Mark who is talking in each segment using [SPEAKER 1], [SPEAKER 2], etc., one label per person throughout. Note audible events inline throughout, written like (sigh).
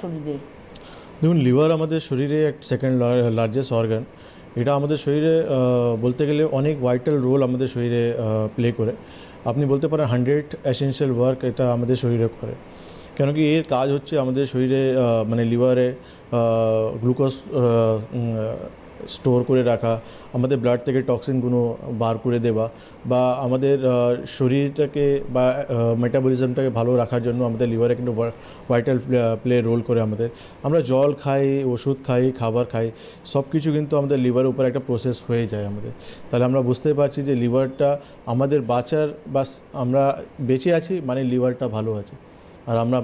[SPEAKER 1] শরীরে?
[SPEAKER 2] দেখুন, লিভার আমাদের শরীরে এক সেকেন্ড লার্জেস্ট অর্গান এটা আমাদের শরীরে বলতে গেলে অনেক ভাইটাল রোল আমাদের শরীরে প্লে করে। আপনি বলতে পারেন হান্ড্রেড এসেনশিয়াল ওয়ার্ক এটা আমাদের শরীরে করে। কেন কি এর কাজ হচ্ছে আমাদের শরীরে মানে লিভারে গ্লুকোজ স্টোর করে রাখা, আমাদের ব্লাড থেকে টক্সিনগুলো বার করে দেওয়া বা আমাদের শরীরটাকে বা মেটাবলিজমটাকে ভালো রাখার জন্য আমাদের লিভারে কিন্তু ভাইটাল প্লে রোল করে আমাদের। আমরা জল খাই, ওষুধ খাই, খাবার খাই সব কিছু কিন্তু আমাদের লিভারের উপর একটা প্রসেস হয়ে যায় আমাদের। তাহলে আমরা বুঝতে পারছি যে লিভারটা আমাদের বাঁচার, বাস আমরা বেঁচে আছি মানে লিভারটা ভালো আছে। আর আমরা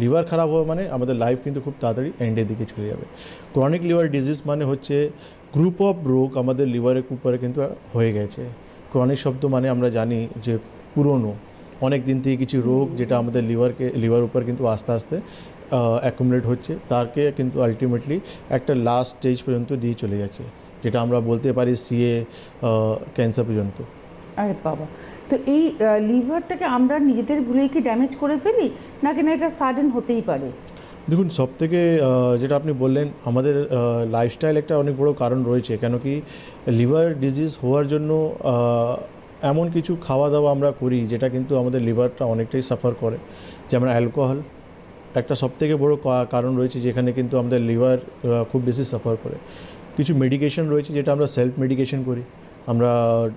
[SPEAKER 2] লিভার খারাপ হওয়া মানে আমাদের লাইফ কিন্তু খুব তাড়াতাড়ি এন্ডের দিকে চলে যাবে। ক্রনিক লিভার ডিজিজ মানে হচ্ছে গ্রুপ অফ রোগ আমাদের লিভারের উপরে কিন্তু হয়ে গেছে। ক্রনিক শব্দ মানে আমরা জানি যে পুরনো। অনেক দিন থেকে কিছু রোগ যেটা আমাদের লিভারকে লিভার উপর কিন্তু আস্তে আস্তে অ্যাকুমুলেট হচ্ছে তাকে কিন্তু আলটিমেটলি একটা লাস্ট স্টেজ পর্যন্ত দিয়ে চলে যাচ্ছে। যেটা আমরা বলতে পারি সিএ ক্যান্সার পর্যন্ত।
[SPEAKER 1] আরে বাবা। তো এই লিভারটাকে আমরা নিজেদের ভুলেই কি ড্যামেজ করে ফেলি? নাকি না এটা সাডেন হতেই পারে?
[SPEAKER 2] দেখুন সব থেকে যেটা আপনি বললেন, আমাদের লাইফস্টাইল একটা অনেক বড় কারণ রয়েছে, কেন কি লিভার ডিজিজ হওয়ার জন্য এমন কিছু খাওয়া দাওয়া আমরা করি, যেটা কিন্তু আমাদের লিভারটা অনেকটাই সাফার করে। যেমন অ্যালকোহল একটা সব থেকে বড় কারণ রয়েছে, যেখানে কিন্তু আমাদের লিভার খুব বেশি সাফার করে। কিছু মেডিকেশন রয়েছে, যেটা আমরা সেলফ মেডিকেশন করি। আমরা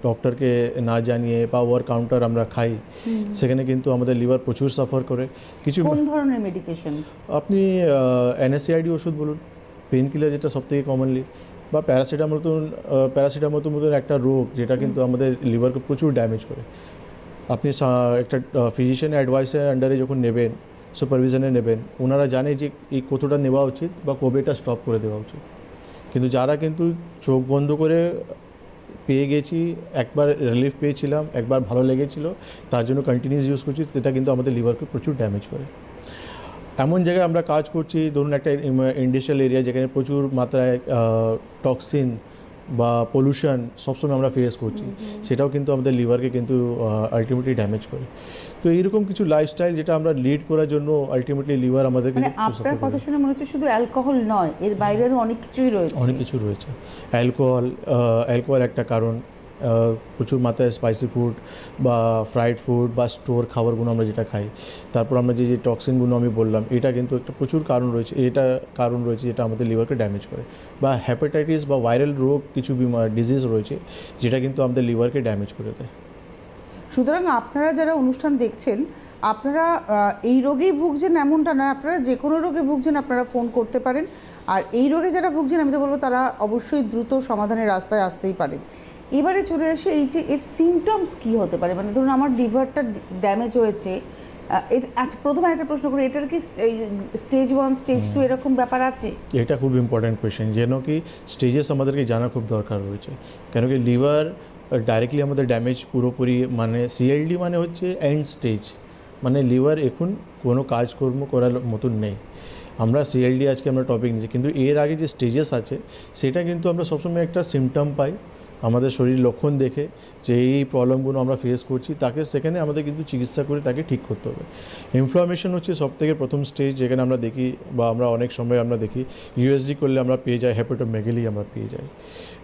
[SPEAKER 2] ডক্টরকে না জানিয়ে বা ওভার কাউন্টার আমরা খাই। সেখানে কিন্তু আমাদের লিভার প্রচুর সাফার করে। কিছু
[SPEAKER 1] কোন ধরনের মেডিকেশন
[SPEAKER 2] আপনি এনএসএআইডি ওষুধ বলুন পেন কিলার যেটা সবথেকে কমনলি বা প্যারাসিটামল মতন প্যারাসিটামল মতন একটা রোগ যেটা কিন্তু আমাদের লিভারকে প্রচুর ড্যামেজ করে। আপনি একটা ফিজিশিয়ানের অ্যাডভাইসের আন্ডারে যখন নেবেন সুপারভিশনে নেবেন ওনারা জানে যে এই কতটা নেওয়া উচিত বা কবে এটা স্টপ করে দেওয়া উচিত। কিন্তু যারা কিন্তু চোখ বন্ধ করে পেয়ে গেছি, একবার রিলিফ পেয়েছিলাম, একবার ভালো লেগেছিল, তার জন্য কন্টিনিউস ইউজ করছি এটা কিন্তু আমাদের লিভারকে প্রচুর ড্যামেজ করে। এমন জায়গায় আমরা কাজ করছি, ধরুন একটা ইন্ডাস্ট্রিয়াল এরিয়া যেখানে প্রচুর মাত্রায় টক্সিন বা পলিউশন সবসময় আমরা ফেস করছি। সেটাও কিন্তু আমাদের লিভারকে কিন্তু আলটিমেটলি ড্যামেজ করে। তো এইরকম কিছু লাইফস্টাইল যেটা আমরা লিড করার জন্য আলটিমেটলি লিভার আমাদের কিন্তু
[SPEAKER 1] আপনার কথা শুনে মনে হচ্ছে শুধু অ্যালকোহল নয় এর বাইরেও অনেক কিছুই রয়েছে।
[SPEAKER 2] অনেক কিছু রয়েছে। অ্যালকোহল অ্যালকোহল একটা কারণ। প্রচুর মাত্রায় স্পাইসি ফুড বা ফ্রাইড ফুড বা স্টোর খাবারগুলো আমরা যেটা খাই। তারপর আমরা যে যে টক্সিনগুলো আমি বললাম, এটা কিন্তু একটা প্রচুর কারণ রয়েছে। এটা কারণ রয়েছে যেটা আমাদের লিভারকে ড্যামেজ করে বা হ্যাপাটাইটিস বা ভাইরাল রোগ কিছু ডিজিজ রয়েছে যেটা কিন্তু আমাদের লিভারকে ড্যামেজ করে দেয়।
[SPEAKER 1] সুতরাং আপনারা যারা অনুষ্ঠান দেখছেন, আপনারা এই রোগেই ভুগছেন এমনটা নয়। আপনারা যে কোনো রোগে ভুগছেন, আপনারা ফোন করতে পারেন। আর এই রোগে যারা ভুগছেন আমি তো বলব তারা অবশ্যই দ্রুত সমাধানের রাস্তায় আসতেই পারেন। এবারে চলে আসে এই যে এর সিমটমস কি হতে পারে? মানে ধরুন আমার লিভারটা ড্যামেজ হয়েছে আচ্ছা প্রথমে একটা প্রশ্ন করি এটার কি স্টেজ ওয়ান স্টেজ টু এরকম ব্যাপার আছে?
[SPEAKER 2] এটা খুব ইম্পর্ট্যান্ট কোয়েশ্চেন যেন কি স্টেজেস আমাদেরকে জানা খুব দরকার রয়েছে কেন কি লিভার ডাইরেক্টলি আমাদের ড্যামেজ পুরোপুরি মানে সিএলডি মানে হচ্ছে এন্ড স্টেজ মানে লিভার এখন কোনো কাজকর্ম করার মতন নেই। আমরা সিএলডি আজকে আমরা টপিক নিচ্ছি কিন্তু এর আগে যে স্টেজেস আছে, সেটা কিন্তু আমরা সবসময় একটা সিমটম পাই আমাদের শরীর লক্ষণ দেখে যে এই প্রবলেমগুলো আমরা ফেস করছি, তাকে সেখানে আমাদের কিন্তু চিকিৎসা করে তাকে ঠিক করতে হবে। ইনফ্লামেশন হচ্ছে সব থেকে প্রথম স্টেজ যেখানে আমরা দেখি বা আমরা অনেক সময় আমরা দেখি ইউএসডি করলে আমরা পেয়ে যাই হ্যাপেটোমেগেলি আমরা পেয়ে যাই।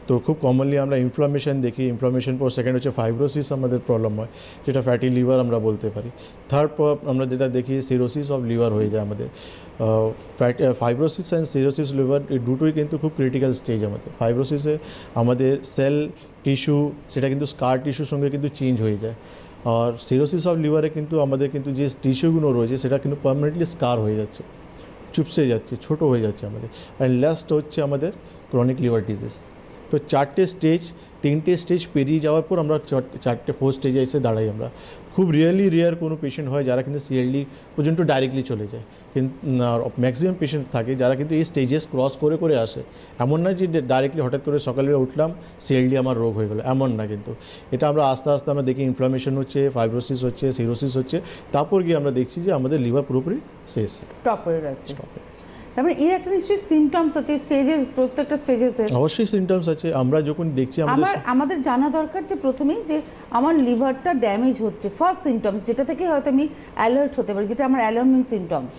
[SPEAKER 2] তো খুব কমনলি আমরা ইনফ্লামেশন দেখি ইনফ্লামেশন পর সেকেন্ড হচ্ছে ফাইব্রোসিস আমাদের প্রবলেম হয়, যেটা ফ্যাটি লিভার আমরা বলতে পারি। থার্ড আমরা যেটা দেখি সিরোসিস অফ লিভার হয়ে যায় আমাদের। Fat fibrosis and cirrhosis liver দুটোই কিন্তু খুব ক্রিটিক্যাল স্টেজ আমাদের। ফাইব্রোসিসে আমাদের সেল টিস্যু সেটা কিন্তু স্কার টিস্যুর সঙ্গে কিন্তু চেঞ্জ হয়ে যায়। আর সিরোসিস অফ লিভারে কিন্তু আমাদের কিন্তু যে টিস্যুগুলো রয়েছে, সেটা কিন্তু পারমানেন্টলি স্কার হয়ে যাচ্ছে, চুপসে যাচ্ছে, ছোট হয়ে যাচ্ছে আমাদের। অ্যান্ড লাস্ট হচ্ছে আমাদের ক্রনিক লিভার ডিজিজ তো চারটে স্টেজ তিনটে স্টেজ পেরিয়ে যাওয়ার পর আমরা চার- চারটে ফোর স্টেজে এসে দাঁড়াই আমরা। খুব রিয়েলি রেয়ার কোনো পেশেন্ট হয় যারা কিন্তু সিএলডি পর্যন্ত ডাইরেক্টলি চলে যায়। কিন্তু ম্যাক্সিমাম পেশেন্ট থাকে যারা কিন্তু এই স্টেজেস ক্রস করে করে আসে। এমন না যে ডাইরেক্টলি হঠাৎ করে সকালে উঠলাম সিএলডি আমার রোগ হয়ে গেলো। এমন না কিন্তু। এটা আমরা আস্তে আস্তে আমরা দেখি ইনফ্লামেশন হচ্ছে ফাইব্রোসিস হচ্ছে সিরোসিস হচ্ছে। তারপর গিয়ে আমরা দেখছি যে আমাদের লিভার পুরোপুরি শেষ।
[SPEAKER 1] স্টপ হয়ে গেছে।
[SPEAKER 2] স্টপ হয়ে গেছে।
[SPEAKER 1] তারপরে এর একটা নিশ্চয়ই সিমটমস আছে স্টেজেস প্রত্যেকটা স্টেজেসের
[SPEAKER 2] অবশ্যই সিমটমস আছে আমরা যখন দেখছি আমাদের
[SPEAKER 1] আমার আমাদের জানা দরকার যে প্রথমেই যে আমার লিভারটা ড্যামেজ হচ্ছে ফার্স্ট সিমটমস যেটা থেকে হয়তো আমি অ্যালার্ট হতে পারি যেটা আমার অ্যালার্মিং সিমটমস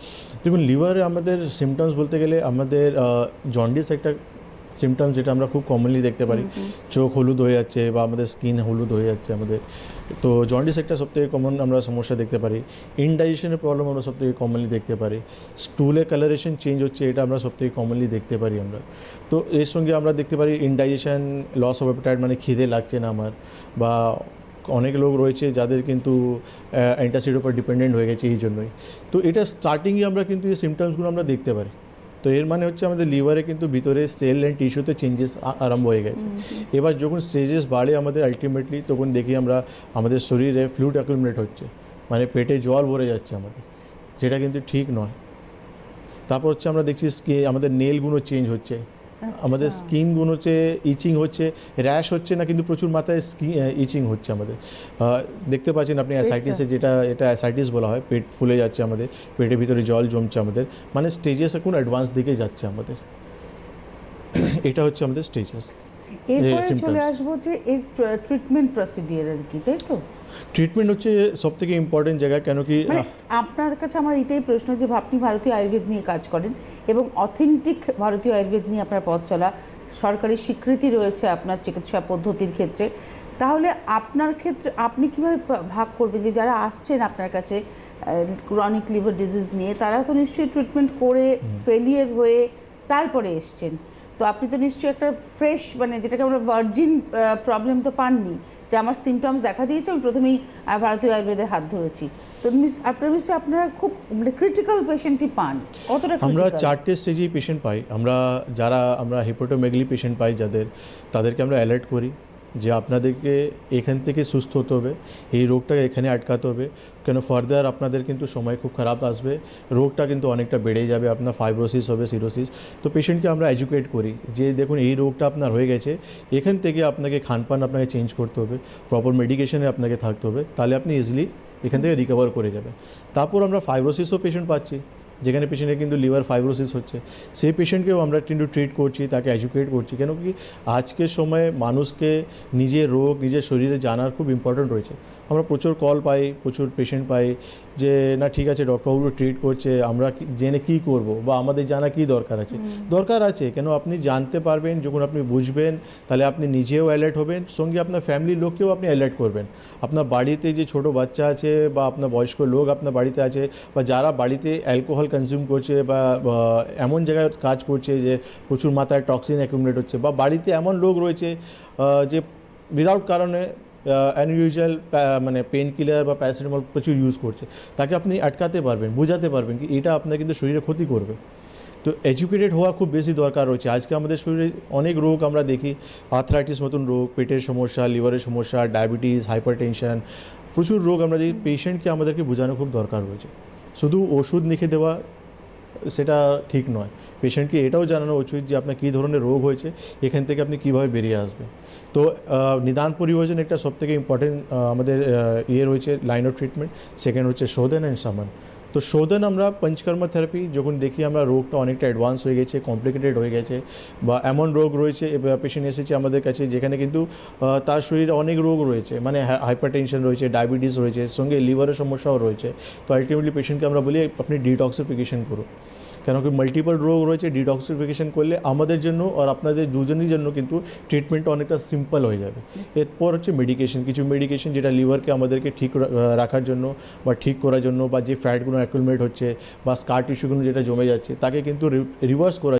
[SPEAKER 2] দেখুন লিভারে আমাদের সিমটমস বলতে গেলে আমাদের জন্ডিস একটা সিমটমস যেটা আমরা খুব কমনলি দেখতে পারি। চোখ হলুদ হয়ে যাচ্ছে বা আমাদের স্কিন হলুদ হয়ে যাচ্ছে আমাদের। তো জন্ডিস একটা সবথেকে কমন আমরা সমস্যা দেখতে পারি। ইনডাইজেশনের প্রবলেম আমরা সবথেকে কমনলি দেখতে পারি। স্টুলে কালারেশন চেঞ্জ হচ্ছে এটা আমরা সবথেকে কমনলি দেখতে পারি আমরা। তো এর সঙ্গে আমরা দেখতে পারি ইনডাইজেশন লস অফ অ্যাপিটাইট মানে খিদে লাগছে না আমার। বা অনেক লোক রয়েছে যাদের কিন্তু অ্যান্টাসিড উপর ডিপেন্ডেন্ট হয়ে গেছে এই জন্যই। তো এটা স্টার্টিংয়ে আমরা কিন্তু এই সিমটমসগুলো আমরা দেখতে পারি। তো এর মানে হচ্ছে আমাদের লিভারে কিন্তু ভিতরে সেল অ্যান্ড টিস্যুতে চেঞ্জেস আরম্ভ হয়ে গেছে। এবার যখন স্টেজেস বাড়ে আমাদের আলটিমেটলি তখন দেখি আমরা আমাদের শরীরে ফ্লুড অ্যাকুমুলেট হচ্ছে। মানে পেটে জল ভরে যাচ্ছে আমাদের যেটা কিন্তু ঠিক নয়। তারপর হচ্ছে আমরা দেখছি স্কে আমাদের নেলগুলো চেঞ্জ হচ্ছে। আমাদের স্কিনগুলো হচ্ছে ইচিং হচ্ছে র্যাশ হচ্ছে না কিন্তু প্রচুর মাথায় ইচিং হচ্ছে আমাদের। দেখতে পাচ্ছেন আপনি অ্যাসাইটিসে যেটা এটা অ্যাসাইটিস বলা হয় পেট ফুলে যাচ্ছে আমাদের পেটের ভিতরে জল জমছে আমাদের মানে স্টেজেস এখন অ্যাডভান্স দিকে যাচ্ছে আমাদের। (coughs) এটা হচ্ছে আমাদের স্টেজেস
[SPEAKER 1] এরপরে. চলে আসব যে এর ট্রিটমেন্ট প্রসিডিয়ার আর কি তাই তো?
[SPEAKER 2] ট্রিটমেন্ট হচ্ছে সব থেকে ইম্পর্টেন্ট জায়গা কেন কি
[SPEAKER 1] মানে আপনার কাছে আমার এটাই প্রশ্ন যে আপনি ভারতীয় আয়ুর্বেদ নিয়ে কাজ করেন এবং অথেন্টিক ভারতীয় আয়ুর্বেদ নিয়ে আপনার পথ চলা সরকারি স্বীকৃতি রয়েছে আপনার চিকিৎসা পদ্ধতির ক্ষেত্রে তাহলে আপনার ক্ষেত্রে আপনি কীভাবে ভাগ করবেন যে যারা আসছেন আপনার কাছে ক্রনিক লিভার ডিজিজ নিয়ে তারা তো নিশ্চয়ই ট্রিটমেন্ট করে ফেলিয়ার হয়ে তারপরে এসছেন। তো আপনি তো নিশ্চয়ই একটা ফ্রেশ মানে যেটাকে আমরা ভার্জিন প্রবলেম তো পাননি যে আমার সিমটমস দেখা দিয়েছে আমি প্রথমেই ভারতীয় আয়ুর্বেদের হাত ধরেছি। তো আপনার নিশ্চয়ই আপনারা খুব মানে ক্রিটিক্যাল পেশেন্টই পান। কতটা
[SPEAKER 2] আমরা চারটে স্টেজেই পেশেন্ট পাই। আমরা যারা আমরা হিপোটোমেগলি পেশেন্ট পাই যাদের তাদেরকে আমরা অ্যালার্ট করি। যে আপনাদেরকে এখান থেকে সুস্থ হতে হবে, এই রোগটাকে এখানে আটকাতে হবে। কেন ফার্দার আপনাদের কিন্তু সময় খুব খারাপ আসবে। রোগটা কিন্তু অনেকটা বেড়ে যাবে, আপনার ফাইব্রোসিস হবে সিরোসিস তো পেশেন্টকে আমরা এডুকেট করি যে, দেখুন, এই রোগটা আপনার হয়ে গেছে। এখান থেকে আপনাকে খানপান আপনাকে চেঞ্জ করতে হবে। প্রপার মেডিকেশনে আপনাকে থাকতে হবে। তাহলে আপনি ইজিলি এখান থেকে রিকভার করে যাবেন। তারপর আমরা ফাইব্রোসিসও পেশেন্ট পাচ্ছি। যেখানে পেশেন্টের কিন্তু লিভার ফাইব্রোসিস হচ্ছে, সেই পেশেন্টকেও আমরা কিন্তু ট্রিট করছি, তাকে এডুকেট করছি। কেন কি, আজকের সময়ে মানুষকে নিজের রোগ, নিজের শরীরে জানার খুব ইম্পর্ট্যান্ট রয়েছে। আমরা প্রচুর কল পাই প্রচুর পেশেন্ট পাই যে না ঠিক আছে ডক্টরবাবু ট্রিট করছে আমরা জেনে কি করব? বা আমাদের জানা কি দরকার আছে? দরকার আছে কেন আপনি জানতে পারবেন যখন আপনি বুঝবেন তাহলে আপনি নিজেও অ্যালার্ট হবেন সঙ্গে আপনার ফ্যামিলির লোককেও আপনি অ্যালার্ট করবেন। আপনার বাড়িতে যে ছোট বাচ্চা আছে বা আপনার বয়স্ক লোক আপনার বাড়িতে আছে বা যারা বাড়িতে অ্যালকোহল কনজিউম করছে বা এমন জায়গায় কাজ করছে যে প্রচুর মাথায় টক্সিন অ্যাকুমুলেট হচ্ছে বা বাড়িতে এমন লোক রয়েছে যে উইদাউট কারণে অ্যানইউজুয়াল মানে পেন কিলার বা প্যারাসিটামল প্রচুর ইউজ করছে। তাকে আপনি আটকাতে পারবেন, বোঝাতে পারবেন কি এটা আপনার কিন্তু শরীরে ক্ষতি করবে। তো এডুকেটেড হওয়া খুব বেশি দরকার রয়েছে। আজকে আমাদের শরীরে অনেক রোগ আমরা দেখি আর্থ্রাইটিস মতন রোগ, পেটের সমস্যা লিভারের সমস্যা ডায়াবেটিস হাইপার টেনশন প্রচুর রোগ আমরা দেখি। পেশেন্টকে আমাদেরকে বোঝানো খুব দরকার রয়েছে। শুধু ওষুধ লিখে দেওয়া সেটা ঠিক নয়। পেশেন্টকে এটাও জানানো উচিত যে আপনার কী ধরনের রোগ হয়েছে, এখান থেকে আপনি কীভাবে বেরিয়ে আসবেন। তো নিদান পরিবর্জন একটা সবথেকে ইম্পর্টেন্ট আমাদের ইয়ে রয়েছে লাইন অফ ট্রিটমেন্ট সেকেন্ড হচ্ছে শোধন অ্যান্ড সামান তো শোধন আমরা পঞ্চকর্মা থেরাপি যখন দেখি আমরা রোগটা অনেকটা অ্যাডভান্স হয়ে গেছে কমপ্লিকেটেড হয়ে গেছে, বা এমন রোগ রয়েছে পেশেন্ট এসেছে আমাদের কাছে, যেখানে কিন্তু তার শরীরে অনেক রোগ রয়েছে মানে হাইপার টেনশন রয়েছে ডায়াবেটিস রয়েছে, সঙ্গে লিভারের সমস্যাও রয়েছে। তো আলটিমেটলি পেশেন্টকে আমরা বলি, আপনি ডিটক্সিফিকেশন করুন। কেন কি মাল্টিপল রোগ রয়েছে ডিটক্সিফিকেশন করলে আমাদের জন্য আর আপনাদের দুজনের জন্য কিন্তু ট্রিটমেন্ট অনেকটা সিম্পল হয়ে যাবে। এরপর হচ্ছে মেডিকেশন কিছু মেডিকেশন যেটা লিভারকে আমাদেরকে ঠিক রাখার জন্য বা ঠিক করার জন্য বা যে ফ্যাটগুলো অ্যাকুলমেট হচ্ছে বা স্কার টিস্যুগুলো যেটা জমে যাচ্ছে, তাকে কিন্তু রিভার্স করার